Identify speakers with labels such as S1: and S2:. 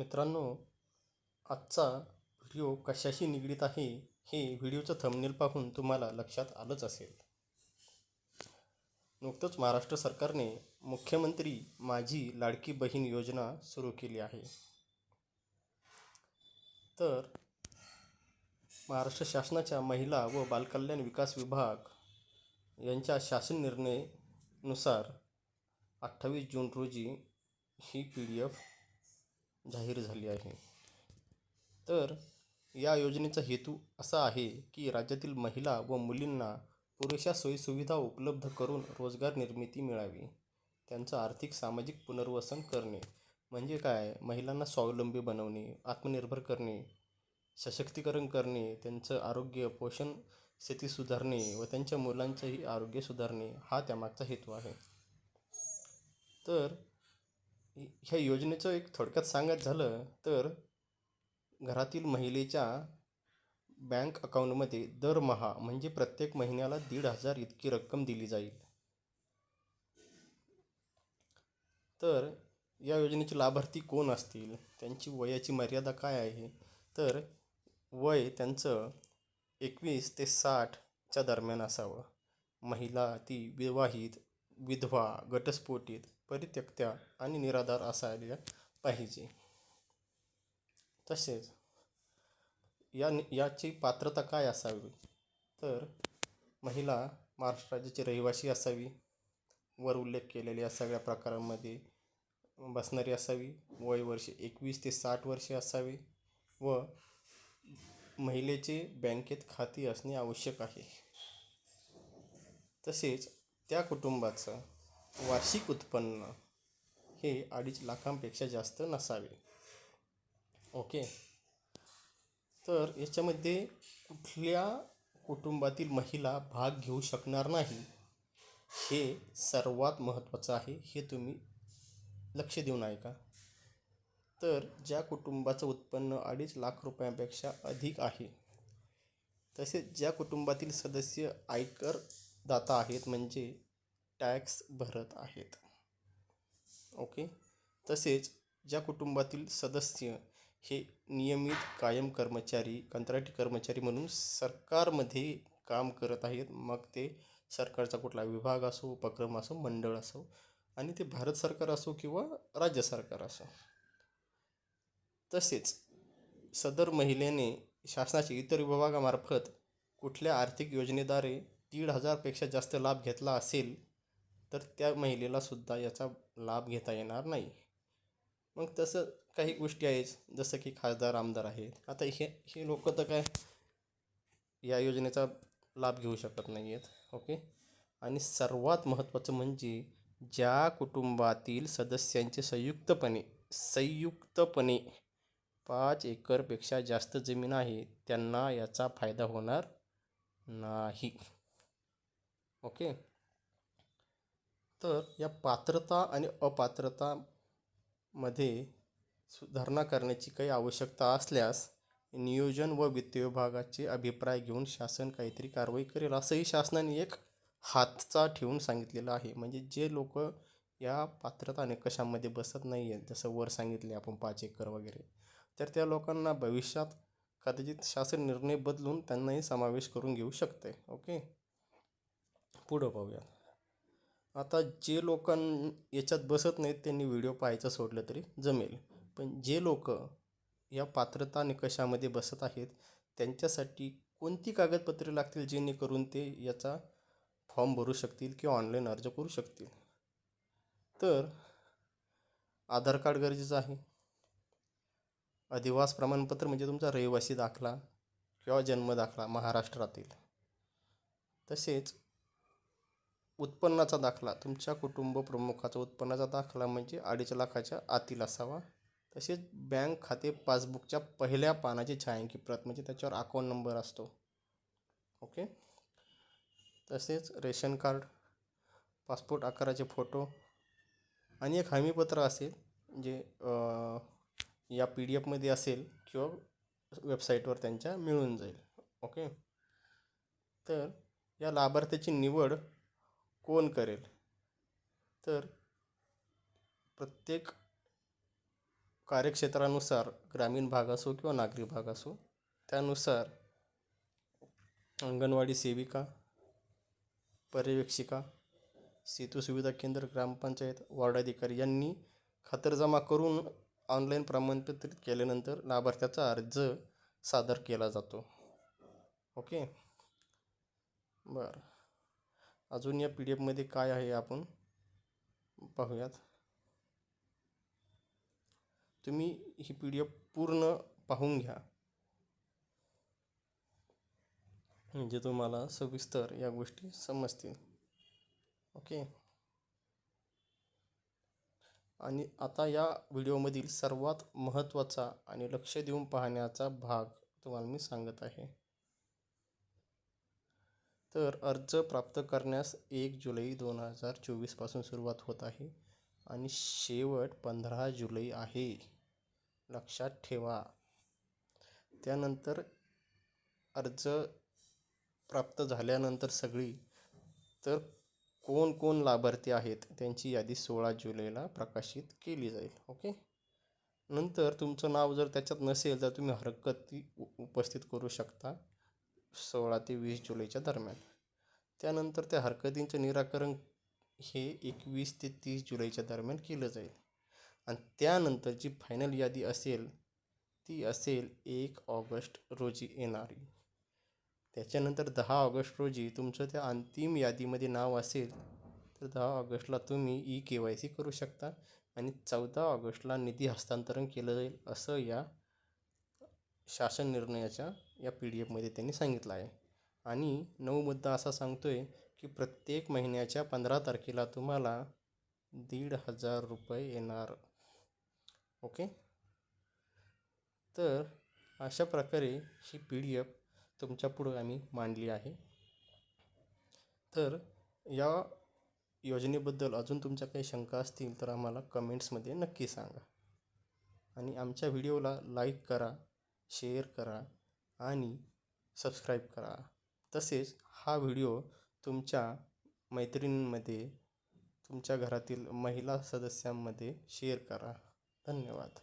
S1: मित्रांनो आजचा व्हिडिओ कशाशी निगडीत आहे हे व्हिडिओचं थंबनेल पाहून तुम्हाला लक्षात आलंच असेल. नुकतंच महाराष्ट्र सरकारने मुख्यमंत्री माझी लाडकी बहीण योजना सुरू केली आहे. तर महाराष्ट्र शासनाच्या महिला व बालकल्याण विकास विभाग यांच्या शासन निर्णयनुसार अठ्ठावीस जून रोजी ही पी डी एफ जाहीर झाली आहे. तर या योजनेचा हेतू असा आहे की राज्यातील महिला व मुलींना पुरेशा सोयीसुविधा उपलब्ध करून रोजगार निर्मिती मिळावी. त्यांचं आर्थिक सामाजिक पुनर्वसन करणे. म्हणजे काय? महिलांना स्वावलंबी बनवणे आत्मनिर्भर करणे सशक्तीकरण करणे त्यांचं आरोग्य पोषण स्थिती सुधारणे व त्यांच्या मुलांचंही आरोग्य सुधारणे हा त्यामागचा हेतू आहे. तर ह्या योजनेचं एक थोडक्यात सांगायचं झालं तर घरातील महिलेच्या बँक अकाउंटमध्ये दरमहा म्हणजे प्रत्येक महिन्याला दीड हजार इतकी रक्कम दिली जाईल. तर या योजनेचे लाभार्थी कोण असतील? त्यांची वयाची मर्यादा काय आहे? तर वय त्यांचं एकवीस ते साठच्या दरम्यान असावं. महिला ती विवाहित विधवा घटस्फोटित परित्यक्त्या आणि निराधार असायला पाहिजे. तसेच या याची पात्रता काय असावी? तर महिला महाराष्ट्र राज्याची रहिवासी असावी वर उल्लेख केलेल्या सगळ्या प्रकारांमध्ये बसणारी असावी वय वर्षे एकवीस ते साठ वर्षे असावी व महिलेचे बँकेत खाती असणे आवश्यक आहे. तसेच त्या कुटुंबाचं वार्षिक उत्पन्न हे अडीच लाखांपेक्षा जास्त नसावे. ओके? तर याच्यामध्ये कुठल्या कुटुंबातील महिला भाग घेऊ शकणार नाही हे सर्वात महत्त्वाचं आहे हे तुम्ही लक्ष देऊन ऐका. तर ज्या कुटुंबाचं उत्पन्न अडीच लाख रुपयांपेक्षा अधिक आहे तसेच ज्या कुटुंबातील सदस्य आयकर दाता आहेत म्हणजे टॅक्स भरत आहेत. ओके? तसेच ज्या कुटुंबातील सदस्य हे नियमित कायम कर्मचारी कंत्राटी कर्मचारी म्हणून सरकारमध्ये काम करत आहेत मग ते सरकारचा कुठला विभाग असो उपक्रम असो मंडळ असो आणि ते भारत सरकार असो किंवा राज्य सरकार असो. तसेच सदर महिलेने शासनाच्या इतर विभागामार्फत कुठल्या आर्थिक योजनेद्वारे दीड हजारपेक्षा जास्त लाभ घेतला असेल तर त्या महिलेलासुद्धा याचा लाभ घेता येणार नाही. मग तसं काही गोष्टी आहेत जसं की खासदार आमदार आहेत. आता हे हे लोक तर काय या योजनेचा लाभ घेऊ शकत नाही आहेत ओके? आणि सर्वात महत्त्वाचं म्हणजे ज्या कुटुंबातील सदस्यांचे संयुक्तपणे संयुक्तपणे पाच एकरपेक्षा जास्त जमीन आहे त्यांना याचा फायदा होणार नाही. ओके. तर या पात्रता आणि अपात्रतामध्ये सुधारणा करण्याची काही आवश्यकता असल्यास नियोजन व वित्त विभागाचे अभिप्राय घेऊन शासन काहीतरी कारवाई करेल असंही शासनाने एक हातचा ठेवून सांगितलेलं आहे. म्हणजे जे लोक या पात्रता निकषामध्ये बसत नाही आहेत जसं वर सांगितले आपण पाच एकर वगैरे तर त्या लोकांना भविष्यात कदाचित शासन निर्णय बदलून त्यांनाही समावेश करून घेऊ शकते ओके? पुढं पाहूयात आता जे लोकां याच्यात बसत नाहीत त्यांनी व्हिडिओ पाहायचं सोडलं तरी जमेल. पण जे लोक या पात्रता निकषामध्ये बसत आहेत त्यांच्यासाठी कोणती कागदपत्रे लागतील जेणेकरून ते याचा फॉर्म भरू शकतील किंवा ऑनलाईन अर्ज करू शकतील? तर आधार कार्ड गरजेचं आहे. अधिवास प्रमाणपत्र म्हणजे तुमचा रहिवासी दाखला किंवा जन्म दाखला महाराष्ट्रातील. तसेच उत्पन्नाचा दाखला. तुमच्या कुटुंब प्रमुखाचा उत्पन्नाचा दाखला म्हणजे अडीच लाखाच्या आतील असावा. तसेच बँक खाते पासबुकच्या पहिल्या पानाची छायांकी प्रत म्हणजे त्याच्यावर अकाऊंट नंबर असतो. ओके तसेच रेशन कार्ड पासपोर्ट आकाराचे फोटो आणि एक हमीपत्र असेल जे या पी डी एफमध्ये असेल किंवा वेबसाईटवर त्यांच्या मिळून जाईल. ओके तर या लाभार्थ्याची निवड कोण करेल? तर प्रत्येक कार्यक्षेत्रानुसार ग्रामीण भाग असो किंवा नागरी भाग असो त्यानुसार अंगणवाडी सेविका पर्यवेक्षिका सेतू सुविधा केंद्र ग्रामपंचायत वार्ड अधिकारी यांनी खातरजमा करून ऑनलाईन प्रमाणपत्रित केल्यानंतर लाभार्थ्याचा अर्ज सादर केला जातो. ओके? बरं. अजून या पी डी एफमध्ये काय आहे आपण पाहूयात. तुम्ही ही पी डी एफ पूर्ण पाहून घ्या. म्हणजे तुम्हाला सविस्तर या गोष्टी समजतील. ओके? आणि आता या व्हिडिओमधील सर्वात महत्त्वाचा आणि लक्ष देऊन पाहण्याचा भाग तुम्हाला मी सांगत आहे. तर अर्ज प्राप्त करण्यास एक जुलै दोन हजार चोवीसपासून सुरुवात होत आहे आणि शेवट पंधरा जुलै आहे. लक्षात ठेवा. त्यानंतर अर्ज प्राप्त झाल्यानंतर सगळी तर कोण कोण लाभार्थी आहेत त्यांची यादी सोळा जुलैला प्रकाशित केली जाईल. ओके? नंतर तुमचं नाव जर त्याच्यात नसेल तर तुम्ही हरकती उ उपस्थित करू शकता. सोळा ते वीस जुलैच्या दरम्यान. त्यानंतर त्या हरकतींचं निराकरण हे एकवीस ते तीस जुलैच्या दरम्यान केलं जाईल. आणि त्यानंतर जी फायनल यादी असेल ती असेल एक ऑगस्ट रोजी येणारी. त्याच्यानंतर दहा ऑगस्ट रोजी तुमचं त्या अंतिम यादीमध्ये नाव असेल तर दहा ऑगस्टला तुम्ही ई के वाय सी करू शकता आणि चौदा ऑगस्टला निधी हस्तांतरण केलं जाईल असं या शासन निर्णयाच्या या पी डी एफमध्ये त्यांनी सांगितलं आहे. आणि नऊ मुद्दा असा सांगतो आहे की प्रत्येक महिन्याच्या पंधरा तारखेला तुम्हाला दीड हजार रुपये येणार. ओके? तर अशा प्रकारे ही पी डी एफ तुमच्यापुढं आम्ही मांडली आहे. तर या योजनेबद्दल अजून तुमच्या काही शंका असतील तर आम्हाला कमेंट्समध्ये नक्की सांगा. आणि आमच्या व्हिडिओला लाईक करा. शेअर करा आणि सबस्क्राईब करा. तसेच हा व्हिडिओ तुमच्या मैत्रिणींमध्ये तुमच्या घरातील महिला सदस्यांमध्ये शेअर करा. धन्यवाद.